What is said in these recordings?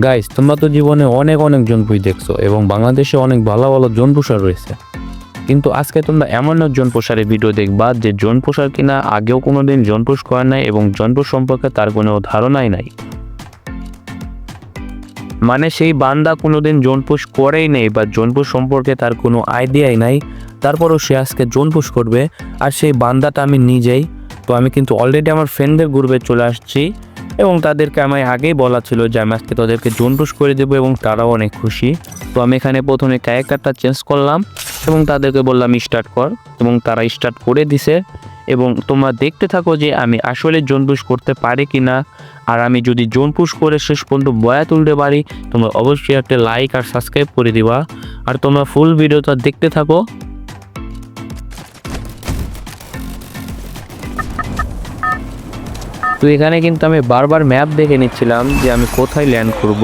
Guys তোমরা তো জীবনে অনেক অনেক জনপুষ দেখছ এবং বাংলাদেশে অনেক ভালো ভালো জনপুষার রয়েছে। কিন্তু আজকে তোমরা এমন একজন পোষারের ভিডিও দেখবা যে জন পোষার কিনা আগেও কোনো কোনোদিন জনপুষ করে নাই এবং জনপুষ সম্পর্কে তার কোনো ধারণাই নাই। মানে সেই বান্দা কোনোদিন জনপুষ করেই নেই বা জনপুষ সম্পর্কে তার কোনো আইডিয়াই নাই। তারপরও সে আজকে জনপুষ করবে আর সেই বান্দাটা আমি নিজেই। তো আমি কিন্তু অলরেডি আমার ফ্রেন্ডদের গ্রুপে চলে আসছি। এবং তাদেরকে আমায় আগেই বলা ছিল যে আমি আজকে তাদেরকে জনপুষ করে দেবো এবং তারাও অনেক খুশি। তো আমি এখানে প্রথমে ক্যারেক্টারটা চেঞ্জ করলাম এবং তাদেরকে বললাম, স্টার্ট কর। এবং তারা স্টার্ট করে দিছে এবং তোমরা দেখতে থাকো যে আমি আসলে জনপুষ করতে পারি কি না আর আমি যদি জোনপুশ করে শেষ পর্যন্ত বয়া তুলতে পারি, তোমরা অবশ্যই একটা লাইক আর সাবস্ক্রাইব করে দিবা। আর তোমরা ফুল ভিডিওটা দেখতে থাকো। তো এখানে কিন্তু আমি বারবার ম্যাপ দেখে নিচ্ছিলাম যে আমি কোথায় ল্যান্ড করব।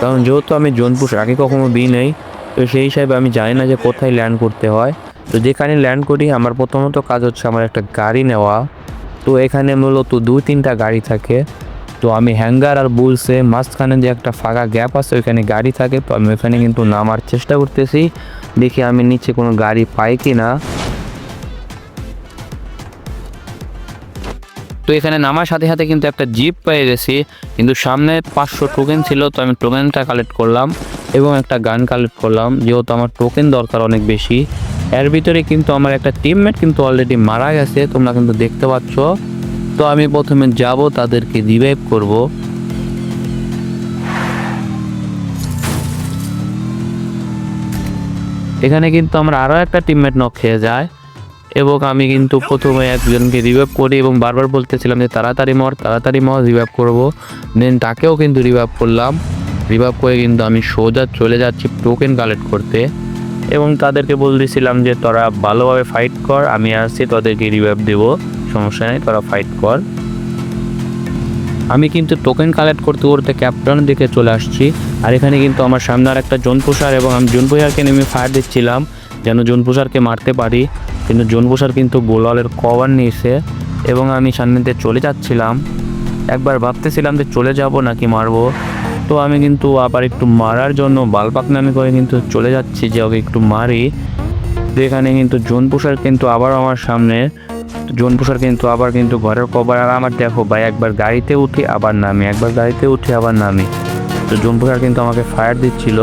কারণ যেহেতু আমি জোনপুশ আগে কখনো দিই নেই, তো সেই হিসাবে আমি জানি না যে কোথায় ল্যান্ড করতে হয়। তো যেখানে ল্যান্ড করি, আমার প্রথমত কাজ হচ্ছে আমার একটা গাড়ি নেওয়া। তো এখানে মূলত দুই তিনটা গাড়ি থাকে। তো আমি হ্যাঙ্গার আর বুলসে মাঝখানে যে একটা ফাঁকা গ্যাপ আছে, ওইখানে গাড়ি থাকে। তো আমি ওইখানে কিন্তু নামার চেষ্টা করতেছি। দেখি আমি নিচে কোনো গাড়ি পাই কি না তো এখানে নামার সাথে সাথে কিন্তু একটা জিপ পেয়ে গেছি। কিন্তু সামনে পাঁচশো টোকেন ছিল, তো আমি টোকেনটা কালেক্ট করলাম এবং একটা গান কালেক্ট করলাম। যেহেতু আমার টোকেন দরকার অনেক বেশি, এর ভিতরে কিন্তু আমার একটা টিমমেট কিন্তু অলরেডি মারা গেছে, তোমরা কিন্তু দেখতে পাচ্ছ। তো আমি প্রথমে যাব, তাদেরকে রিভাইভ করব। এখানে কিন্তু আমরা আরও একটা টিমমেট নক খেয়ে যায়। এবং আমি কিন্তু প্রথমে একজনকে রিভাইভ করি এবং বারবার বলতেছিলাম যে তাড়াতাড়ি মর তাড়াতাড়ি মর রিভাইভ করব। দেন তাকেও কিন্তু রিভাইভ করলাম। রিভাইভ করে কিন্তু আমি সোজা চলে যাচ্ছি টোকেন কালেক্ট করতে। এবং তাদেরকে বলতেছিলাম যে, তোরা ভালোভাবে ফাইট কর, আমি আসছি, তোদেরকে রিভাইভ দেবো। সমস্যা নেই, তোরা ফাইট কর। আমি কিন্তু টোকেন কালেক্ট করতে করতে ক্যাপ্টনের দিকে চলে আসছি। আর এখানে কিন্তু আমার সামনে আর একটা জোনপুষার এবং আমি জোনপুষারকে নেমে ফায়ার দিচ্ছিলাম, যেন জোনপুষারকে মারতে পারি। কিন্তু জোনপুষার কিন্তু গোলালের কভার নিয়েছে এবং আমি সামনেতে চলে যাচ্ছিলাম। একবার ভাবতেছিলাম যে চলে যাব নাকি মারবো। তো আমি কিন্তু আবার একটু মারার জন্য বালপাক নামে করে কিন্তু চলে যাচ্ছি যে ওকে একটু মারি। তো এখানে কিন্তু জোনপুষার কিন্তু আবার আমার সামনে জোনপুষার কিন্তু আবার কিন্তু ঘরের কভার। আর আমার দেখো ভাই, একবার গাড়িতে উঠি আবার নামি, একবার গাড়িতে উঠি আবার নামি। তো জোনপুষার কিন্তু আমাকে ফায়ার দিচ্ছিল।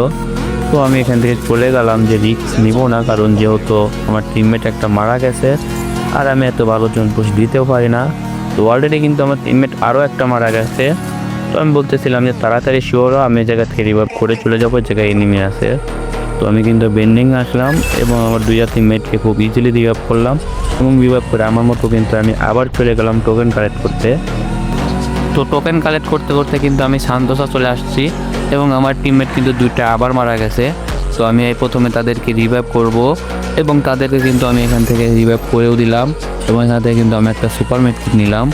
তো আমি এখান থেকে চলে গেলাম, যে রিস্ক নিব না, কারণ যেহেতু আমার টিমমেট একটা মারা গেছে, আর আমি এত ভালো জোনপুষ দিতেও পারি না। তো অলরেডি কিন্তু আমার টিমমেট আরও একটা মারা গেছে। তো আমি বলতেছিলাম যে তাড়াতাড়ি শিওরও আমি জায়গা থেকে রিভাইভ করে চলে যাব জায়গায় এনিমি আছে। তো আমি কিন্তু বেন্ডিং আসলাম এবং আমার দুই হাতে মেটকে খুব ইজিলি রিভাইভ করলাম এবং রিভাইভ করে আমার মতো কিন্তু আমি আবার চলে গেলাম টোকেন কালেক্ট করতে। তো টোকেন কালেক্ট করতে করতে কিন্তু আমি শান্তসা চলে আসছি। এবং আমার টিমমেট কিন্তু দুইটা আবার মারা গেছে। তো আমি প্রথমে তাদেরকে রিভাইভ করব এবং তাদেরকে কিন্তু আমি এখান থেকে রিভাইভ করেও দিলাম এবং এখান থেকে কিন্তু আমি একটা সুপার মেটকিট নিলাম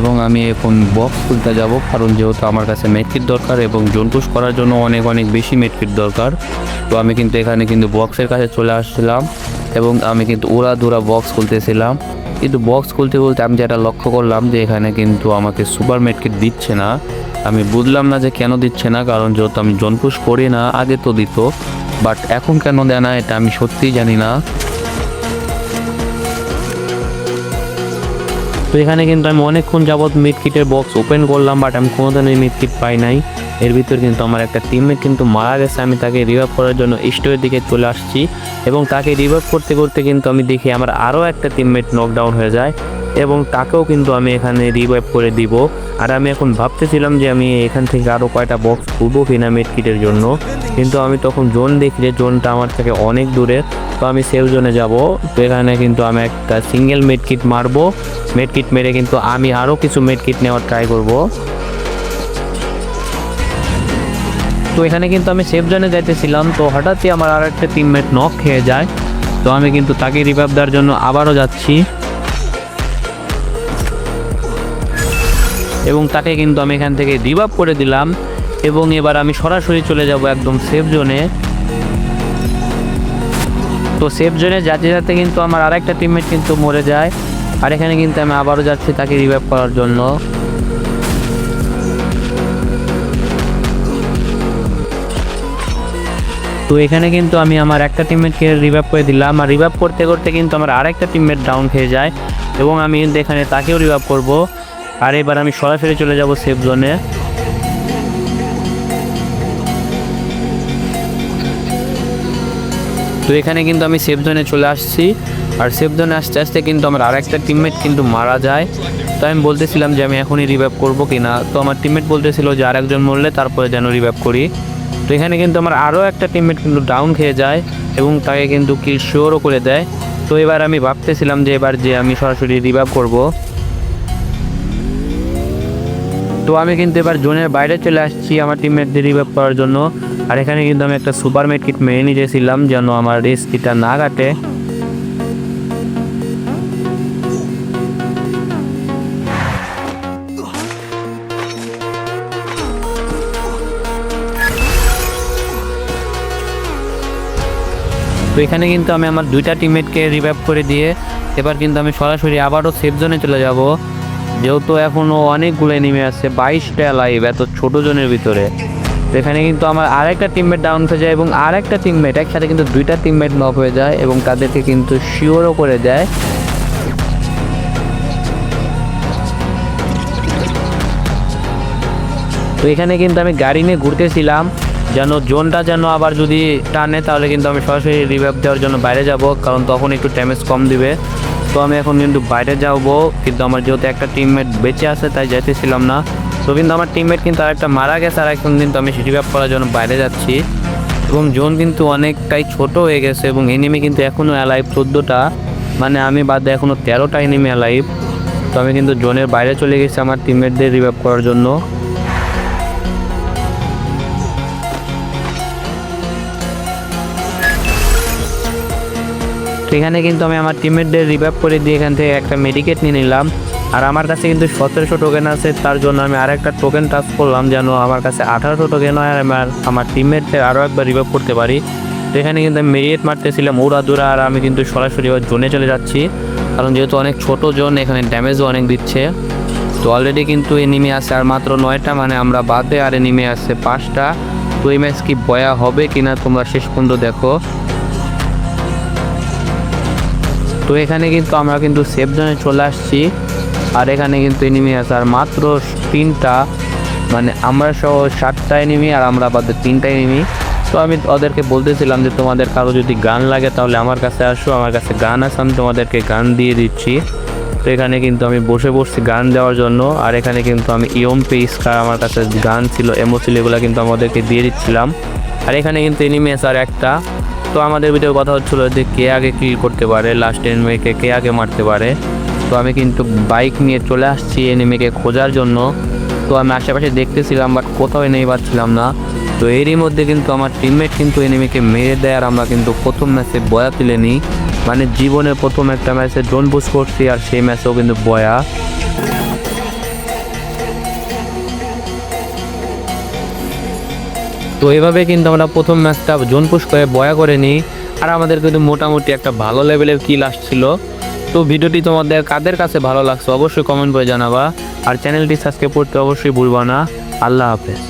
এবং আমি এখন বক্স খুলতে যাব কারণ যেহেতু আমার কাছে মেটকিট দরকার এবং জন্তুস করার জন্য অনেক অনেক বেশি মেটকিট দরকার। তো আমি কিন্তু এখানে কিন্তু বক্সের কাছে চলে আসছিলাম এবং আমি কিন্তু ওরা দোরা বক্স খুলতেছিলাম। কিন্তু বক্স খুলতে বলতে আমি যেটা লক্ষ্য করলাম যে এখানে কিন্তু আমাকে সুপার মেটকিট দিচ্ছে না। আমি বুঝলাম না যে কেন দিচ্ছে না, কারণ যেহেতু আমি জনপুষ করি না, আগে তো দিত। বাট এখন কেন দেয় না, এটা আমি সত্যিই জানি না। তো এখানে কিন্তু আমি অনেকক্ষণ যাবৎ মিড কিটের বক্স ওপেন করলাম বাট আমি কোনোদিনই মিড কিট পাই নাই। এর ভিতর কিন্তু আমার একটা টিমমেট কিন্তু মারা গেছে। আমি তাকে রিভাইভ করার জন্য স্টোরের দিকে চলে আসছি এবং তাকে রিভাইভ করতে করতে কিন্তু আমি দেখি আমার আরও একটা টিমমেট নকডাউন হয়ে যায় এবং তাকেও কিন্তু আমি এখানে রিভাইভ করে দিব। আর আমি এখন ভাবতেছিলাম যে আমি এখান থেকে আরও কয়টা বক্স খুলবো কিনা মেড কিটের জন্য। কিন্তু আমি তখন জোন দেখি যে জোনটা আমার থেকে অনেক দূরে। তো আমি সেফ জোনে যাব। তো এখানে কিন্তু আমি একটা সিঙ্গেল মেড কিট মারবো। মেড কিট মেরে কিন্তু আমি আরও কিছু মেড কিট নেওয়ার ট্রাই করব। তো এখানে কিন্তু আমি সেফ জোনে যাইতেছিলাম, তো হঠাৎই আমার আর একটা টিমমেট নক খেয়ে যায়। তো আমি কিন্তু তাকে রিভাইভ দেওয়ার জন্য আবারও যাচ্ছি। এবং তাকে কিন্তু আমি এখান থেকে রিভাইভ করে দিলাম এবং এবার আমি সরাসরি চলে যাব একদম সেফ জোনে তো সেফ জোনে যাতে যাতে কিন্তু আমার আরেকটা টিমমেট কিন্তু মরে যায়। আর এখানে কিন্তু আমি আবারও যাচ্ছি তাকে রিভাইভ করার জন্য। তো এখানে কিন্তু আমি আমার একটা টিমমেটকে রিভাইভ করে দিলাম। আর রিভাইভ করতে করতে কিন্তু আমার আরেকটা টিমমেট ডাউন খেয়ে যায় এবং আমি এখানে তাকেও রিভাইভ করব। আর এবার আমি সরাসরি চলে যাব সেফ জোনে তো এখানে কিন্তু আমি সেফ জোনে চলে আসছি। আর সেফ জোনে আসতে আসতে কিন্তু আমার আরেকটা টিমমেট কিন্তু মারা যায়। তো আমি বলতেছিলাম যে আমি এখনই রিভাইভ করব কি না তো আমার টিমমেট বলতেছিল যে আরেকজন মরলে তারপরে যেন রিভাইভ করি। তো এখানে কিন্তু আমার আরও একটা টিমমেট কিন্তু ডাউন খেয়ে যায় এবং তাকে কিন্তু কিল শিওরও করে দেয়। তো এবার আমি ভাবতেছিলাম যে এবার যে আমি সরাসরি রিভাইভ করব। তো আমি কিন্তু এবার জোনের বাইরে চলে আসছি আমার টিমমেটদের রিভাইভ করার জন্য। আর এখানে কিন্তু আমি একটা সুপার মেট কিট মেনে নিয়েছিলাম যেন আমার রেস্কিটা না কাটে। তো এখানে কিন্তু আমি আমার দুইটা টিমমেটকে রিভাইভ করে দিয়ে এবার কিন্তু আমি সরাসরি আবারও সেফ জোনে চলে যাব। যেহেতু এখনও অনেকগুলো নেমে আসছে বাইশটা লাইভ এত ছোট জনের ভিতরে। তো এখানে কিন্তু আমার আরেকটা টিমমেট ডাউন হয়ে যায় এবং আরেকটা টিমমেট একসাথে কিন্তু দুইটা টিমমেট নক হয়ে যায় এবং তাদেরকে কিন্তু শিওরও করে দেয়। তো এখানে কিন্তু আমি গাড়ি নিয়ে ঘুরতেছিলাম। যেন জোনটা যেন আবার যদি টানে, তাহলে কিন্তু আমি সরাসরি রিভাইভ দেওয়ার জন্য বাইরে যাব, কারণ তখন একটু ড্যামেজ কম দিবে। তো আমি এখন কিন্তু বাইরে যাব, কিন্তু আমার যেহেতু একটা টিমমেট বেঁচে আছে, তাই যেতেছিলাম না। তো কিন্তু আমার টিমমেট কিন্তু আরেকটা মারা গেছে, আর এখন কিন্তু আমি রিভাইভ করার জন্য বাইরে যাচ্ছি। এবং জোন কিন্তু অনেকটাই ছোট হয়ে গেছে, এবং এনিমি কিন্তু এখনও অ্যালাইভ চোদ্দোটা। মানে আমি বাদে এখনও তেরোটা এনিমি অ্যালাইভ তো আমি কিন্তু জোনের বাইরে চলে গেছি আমার টিমমেটদের রিভাইভ করার জন্য। তো এখানে কিন্তু আমি আমার টিমমেটদের রিভাইভ করে দিয়ে এখান থেকে একটা মেডিকেট নিয়ে নিলাম। আর আমার কাছে কিন্তু সতেরোশো টোকেন আছে, তার জন্য আমি আর একটা টোকেন টাচ করলাম যেন আমার কাছে আঠারোশো টোকেন হয় আর আমার আমার টিমমেটদের আরও একবার রিভাইভ করতে পারি। তো এখানে কিন্তু আমি মেরিয়েট মারতেছিলাম ওরা দূরা, আর আমি কিন্তু সরাসরি ওর জোনে চলে যাচ্ছি। কারণ যেহেতু অনেক ছোট জোন এখানে ড্যামেজও অনেক দিচ্ছে। তো অলরেডি কিন্তু এনিমি আছে আর মাত্র নয়টা মানে আমরা বাদে আর এনিমি আছে পাঁচটা। তো এই ম্যাচ কি বয়া হবে কিনা তোমরা শেষ পর্যন্ত দেখো। তো এখানে কিন্তু আমরা কিন্তু সেফ জোনে চলে আসছি। আর এখানে কিন্তু এনিমি আছে। আর মাত্র তিনটা মানে আমরা সহ সাতটা এনিমি আর আমরা বাদে তিনটা এনিমি তো আমি ওদেরকে বলতেছিলাম যে, তোমাদের কারও যদি গান লাগে তাহলে আমার কাছে আসো। আমার কাছে গান আছে, আমি তোমাদেরকে গান দিয়ে দিচ্ছি। তো এখানে কিন্তু আমি বসে বসছি গান দেওয়ার জন্য। আর এখানে কিন্তু আমি ইয়ম পেইসকার আমার কাছে গান ছিল এমো ছিল, এগুলো কিন্তু আমাদেরকে দিয়ে দিচ্ছিলাম। আর এখানে কিন্তু এনিমি আছে আর একটা। তো আমাদের ভিডিও কথা হচ্ছিল যে কে আগে কিল করতে পারে লাস্ট এনিমিকে কে আগে মারতে পারে। তো আমি কিন্তু বাইক নিয়ে চলে আসছি এনিমিকে খোঁজার জন্য। তো আমি আশেপাশে দেখতেছিলাম বাট কোথাও এনিমি পাচ্ছিলাম না। তো এরই মধ্যে কিন্তু আমার টিমমেট কিন্তু এনিমিকে মেরে দেয় আর আমরা কিন্তু প্রথম ম্যাচে বয়া তুলে নিই। মানে জীবনের প্রথম একটা ম্যাচে ডোন বুস করছি আর সেই ম্যাচেও কিন্তু বয়া। তো এভাবে কিন্তু আমরা প্রথম ম্যাচটা জোন পুশ করে বয়া করে নিই। আর আমাদের কিন্তু মোটামুটি একটা ভালো লেভেলের কিল আসছিল। তো ভিডিওটি তোমাদের কাদের কাছে ভালো লাগছে অবশ্যই কমেন্ট করে জানাবা। আর চ্যানেলটি সাবস্ক্রাইব করতে অবশ্যই ভুলবা না। আল্লাহ হাফেজ।